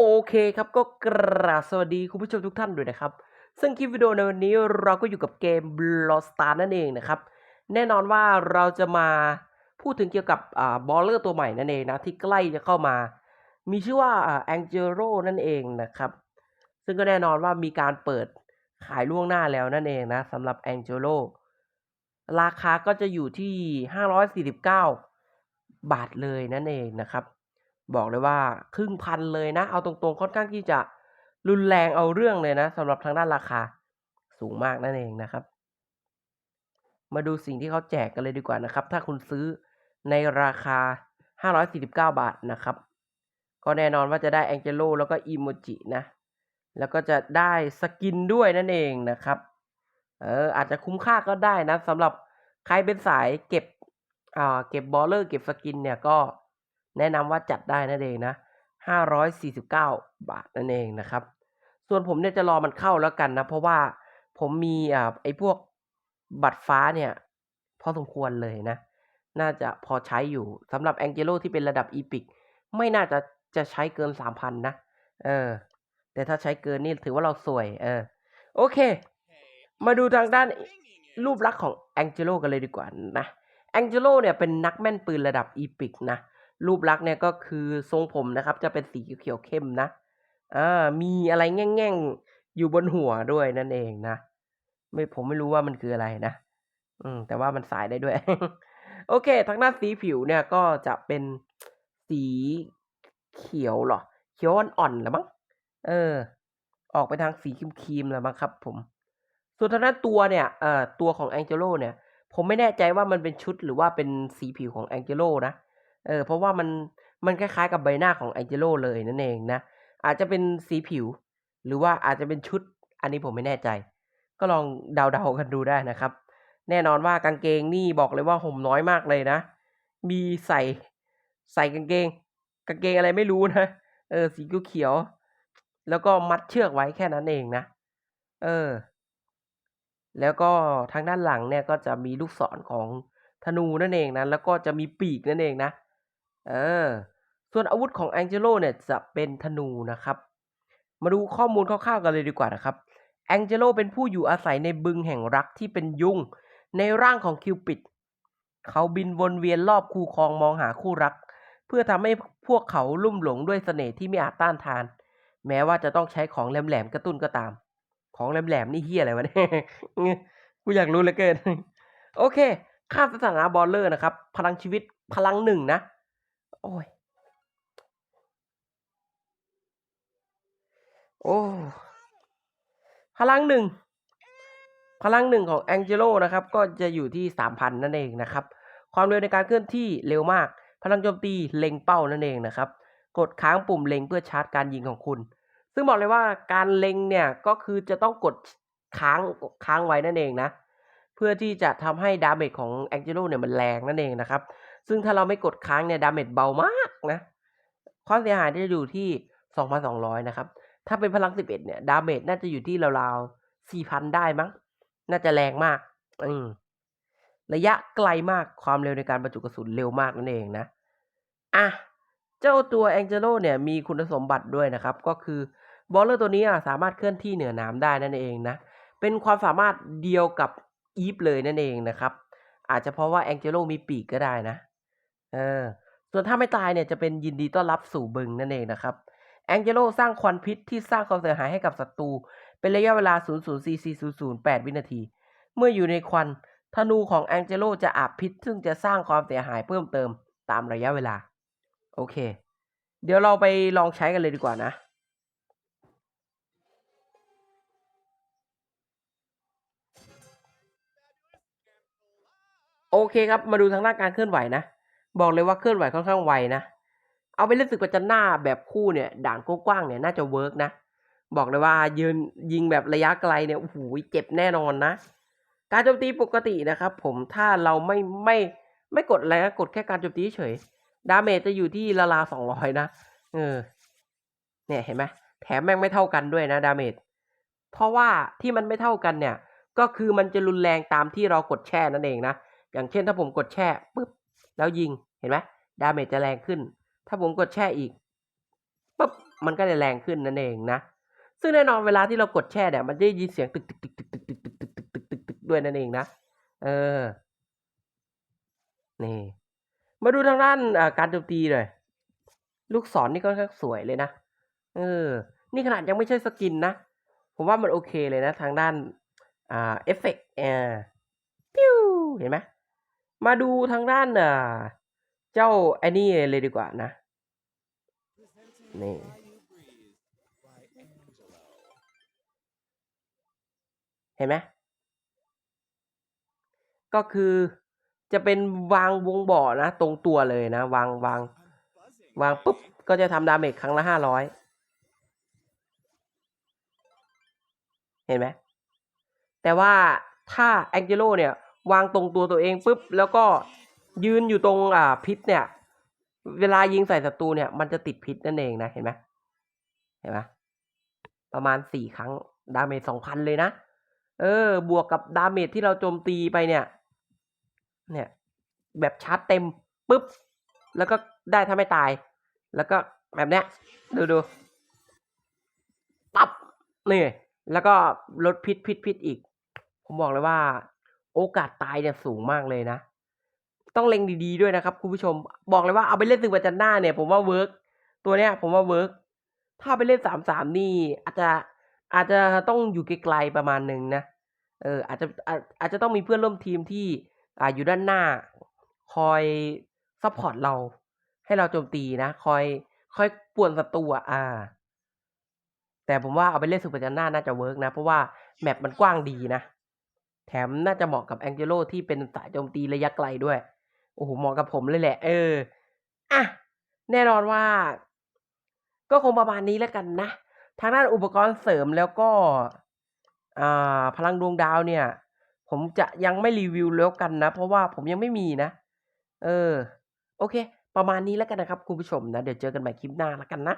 โอเคครับก็กราบสวัสดีคุณผู้ชมทุกท่านด้วยนะครับ ซึ่งคลิปวิดีโอในวันนี้เราก็อยู่กับเกม b l o s t a r นั่นเองนะครับ แน่นอนว่าเราจะมาพูดถึงเกี่ยวกับอบอลเลอร์ตัวใหม่นั่นเองนะที่ใกล้จะเข้ามา มีชื่อว่าแอ่า Angelo นั่นเองนะครับ ซึ่งก็แน่นอนว่ามีการเปิดขายล่วงหน้าแล้วนั่นเองนะสำหรับ Angelo ราคาก็จะอยู่ที่ 549 บาทเลยนั่นเองนะครับ บอกเลยว่าครึ่งพันเลยนะ เอาตรงๆค่อนข้างที่จะรุนแรงเอาเรื่องเลยนะสำหรับทางด้านราคาสูงมากนั่นเองนะครับ มาดูสิ่งที่เขาแจกกันเลยดีกว่านะครับ ถ้าคุณซื้อในราคา 549 บาทนะครับ ก็แน่นอนว่าจะได้แองเจโลแล้วก็อีโมจินะ แล้วก็จะได้สกินด้วยนั่นเองนะครับ เอออาจจะคุ้มค่าก็ได้นะสำหรับใครเป็นสายเก็บอ่าเก็บบอลเลอร์เก็บสกินเนี่ยก็ แนะนำว่าจัดได้นั่นเองนะ 549 บาทนั่นเองนะครับ ส่วนผมเนี่ยจะรอมันเข้าแล้วกันนะ เพราะว่าผมมีอ่าไอ้พวกบัตรฟ้าเนี่ย พอสมควรเลยนะ น่าจะพอใช้อยู่สำหรับแองเจโลที่เป็นระดับอีพิกไม่น่าจะจะใช้เกิน 3,000 นะ เออ แต่ถ้าใช้เกินนี่ถือว่าเราสวย เออ โอเค มาดูทางด้านรูปลักษณ์ของแองเจโลกันเลยดีกว่านะแองเจโลเนี่ยเป็นนักแม่นปืนระดับอีพิกนะ รูปลักษณ์เนี่ยก็คือทรงผมนะครับ จะเป็นสีเขียวเข้มนะอ่ามีอะไรแง่งๆอยู่บนหัวด้วยนั่นเองนะไม่ผมไม่รู้ว่ามันคืออะไรนะอืมแต่ว่ามันสายได้ด้วย โอเค ทางด้านสีผิวเนี่ยก็จะเป็นสีเขียวหรอ เขียวอ่อนๆหรือมั้งเออ ออกไปทางสีครีมๆแล้วมั้งครับ ผม ส่วนทางด้านตัวเนี่ยเอ่อตัวของแองเจโลเนี่ย ผมไม่แน่ใจว่ามันเป็นชุดหรือว่าเป็นสีผิวของแองเจโลนะ เออเพราะว่ามันมันคล้ายๆกับใบหน้าของแองเจโลเลยนั่นเองนะ อาจจะเป็นสีผิว หรือว่าอาจจะเป็นชุด อันนี้ผมไม่แน่ใจ ก็ลองเดาๆกันดูได้นะครับ แน่นอนว่ากางเกงนี่บอกเลยว่าห่มน้อยมากเลยนะ มีใส่ใส่กางเกง กางเกงอะไรไม่รู้นะ เออ สีเขียว แล้วก็มัดเชือกไว้แค่นั้นเองนะ เออ แล้วก็ทางด้านหลังเนี่ยก็จะมีลูกศรของธนูนั่นเองนะ แล้วก็จะมีปีกนั่นเองนะ ออส่วนอาวุธของแองเจโลเนี่ยจะเป็นธนูนะครับ มาดูข้อมูลคร่าวๆกันเลยดีกว่านะครับแองเจโลเป็นผู้อยู่อาศัยในบึงแห่งรักที่เป็นยุงในร่างของคิวปิด เขาบินวนเวียนรอบคูคลองมองหาคู่รัก เพื่อทำให้พวกเขาลุ่มหลงด้วยเสน่ห์ที่ไม่อาจต้านทาน แม้ว่าจะต้องใช้ของแหลมๆกระตุ้นก็ตาม ของแหลมๆนี่เฮียอะไรวะเนี่ยกูอยากรู้เหลือเกิน โอเคค่าสถานะบอลเลอร์นะครับ พลังชีวิตพลังหนึ่งนะ โอ้ย โอ้ พลังหนึ่ง พลังหนึ่งของแองเจโลนะครับ ก็จะอยู่ที่สามพันนั่นเองนะครับ ความเร็วในการเคลื่อนที่เร็วมาก พลังโจมตีเล็งเป้านั่นเองนะครับ กดค้างปุ่มเล็งเพื่อชาร์จการยิงของคุณ ซึ่งบอกเลยว่าการเล็งเนี่ยก็คือจะต้องกดค้างค้างไว้นั่นเองนะ เพื่อที่จะทำให้ดาเมจของแองเจโลเนี่ยมันแรงนั่นเองนะครับ ซึ่งถ้าเราไม่กดค้างเนี่ยดาเมจเบามากนะความเสียหายจะอยู่ที่ 2,200 นะครับ ถ้าเป็นพลัง 11 เนี่ยดาเมจน่าจะอยู่ที่ราวๆ 4,000 ได้มั้ง น่าจะแรงมากอืมระยะไกลมากความเร็วในการบรรจุกระสุนเร็วมากนั่นเองนะ อะ เจ้าตัวแองเจโลเนี่ยมีคุณสมบัติด้วยนะครับ ก็คือบอลเลอร์ตัวนี้สามารถเคลื่อนที่เหนือน้ำได้นั่นเองนะ เป็นความสามารถเดียวกับอีฟเลยนั่นเองนะครับ อาจจะเพราะว่าแองเจโลมีปีกก็ได้นะ ออส่วนถ้าไม่ตายเนี่ยจะเป็นยินดีต้อนรับสู่บึงนั่นเองนะครับแองเจโลสร้างควันพิษที่สร้างความเสียหายให้กับศัตรูเป็นระยะเวลา0.44008 วินาที เมื่ออยู่ในควันธนูของแองเจโลจะอาบพิษ ซึ่งจะสร้างความเสียหายเพิ่มเติมตามระยะเวลา โอเค เดี๋ยวเราไปลองใช้กันเลยดีกว่านะโอเคครับ มาดูทางด้านการเคลื่อนไหวนะ บอกเลยว่าเคลื่อนไหวค่อนข้างไวนะเอาไปเล่นศึกประจันหน้าแบบคู่เนี่ยด่านกว้างๆเนี่ยน่าจะเวิร์กนะบอกเลยว่ายืนยิงแบบระยะไกลเนี่ยโอ้โหเจ็บแน่นอนนะ การโจมตีปกตินะครับ ผมถ้าเราไม่ไม่ไม่กดอะไรนะกดแค่การโจมตีเฉยดาเมจจะอยู่ที่ละลาสองร้อยนะเออเนี่ยเห็นไหมแถมแม่งไม่เท่ากันด้วยนะดาเมจเพราะว่าที่มันไม่เท่ากันเนี่ย ก็คือมันจะรุนแรงตามที่เรากดแช่นั่นเองนะอย่างเช่นถ้าผมกดแช่ปุ๊บแล้วยิง เห็นไหมดาเมจจะแรงขึ้น ถ้าผมกดแช่อีกปุ๊บมันก็จะแรงขึ้นนั่นเองนะ ซึ่งแน่นอนเวลาที่เรากดแช่เนี่ยมันจะได้ยินเสียงตึกตึกตึกตึกตึกตึกตึกตึกตึกตึกตึกตึกด้วยนั่นเองนะ เออ นี่ มาดูทางด้านการโจมตีเลย ลูกศรนี่ก็ค่อนข้างสวยเลยนะ เออ นี่ขนาดยังไม่ใช่สกินนะ ผมว่ามันโอเคเลยนะ ทางด้าน อ่า เอฟเฟกต์อ่าปิ้วเห็นไหมมาดูทางด้านอ่า เจ้าไอ้นี่เลยดีกว่านะ นี่ เห็นไหมก็คือจะเป็นวางวงบ่อนะ ตรงตัวเลยนะ วางวาง วางปุ๊บ ก็จะทำดาเมจครั้งละห้าร้อยเห็นไหมแต่ว่าถ้าแองเจโลเนี่ย วางตรงตัวตัวเองปุ๊บ แล้วก็ ยืนอยู่ตรงอ่าพิษเนี่ย เวลายิงใส่ศัตรูเนี่ย มันจะติดพิษนั่นเองนะเห็นไหมเห็นไหมประมาณสี่ครั้งดาเมจสองพันเลยนะ เออ บวกกับดาเมจที่เราโจมตีไปเนี่ย เนี่ย แบบชาร์จเต็มปุ๊บ แล้วก็ได้ถ้าไม่ตาย แล้วก็แบบเนี้ย ดูดูปั๊บนี่แล้วก็ลดพิษพิษพิษอีก ผมบอกเลยว่า โอกาสตายเนี่ยสูงมากเลยนะ ต้องเล็งดีๆด้วยนะครับคุณผู้ชม บอกเลยว่าเอาไปเล่นศึกประจันหน้าเนี่ย ผมว่าเวิร์กตัวเนี้ยผมว่าเวิร์กถ้าไปเล่นสามสามนี่ อาจจะอาจจะต้องอยู่ไกลๆประมาณหนึ่งนะเอออาจจะอาจอาจจะต้องมีเพื่อนร่วมทีมที่อ่าอยู่ด้านหน้า คอยซัพพอร์ตเรา ให้เราโจมตีนะ คอยคอยป่วนศัตรูอะอ่าแต่ผมว่าเอาไปเล่นสุปจันหน้าน่าจะเวิร์กนะ เพราะว่าแมปมันกว้างดีนะ แถมน่าจะเหมาะกับแองเจโลที่เป็นสายโจมตีระยะไกลด้วย โอ้โหเหมาะกับผมเลยแหละ เอออะแน่นอนว่า ก็คงประมาณนี้แล้วกันนะ ทางด้านอุปกรณ์เสริมแล้วก็อ่าพลังดวงดาวเนี่ย ผมจะยังไม่รีวิวแล้วกันนะ เพราะว่าผมยังไม่มีนะ เออ โอเค ประมาณนี้แล้วกันนะครับคุณผู้ชมนะ เดี๋ยวเจอกันใหม่คลิปหน้าแล้วกันนะ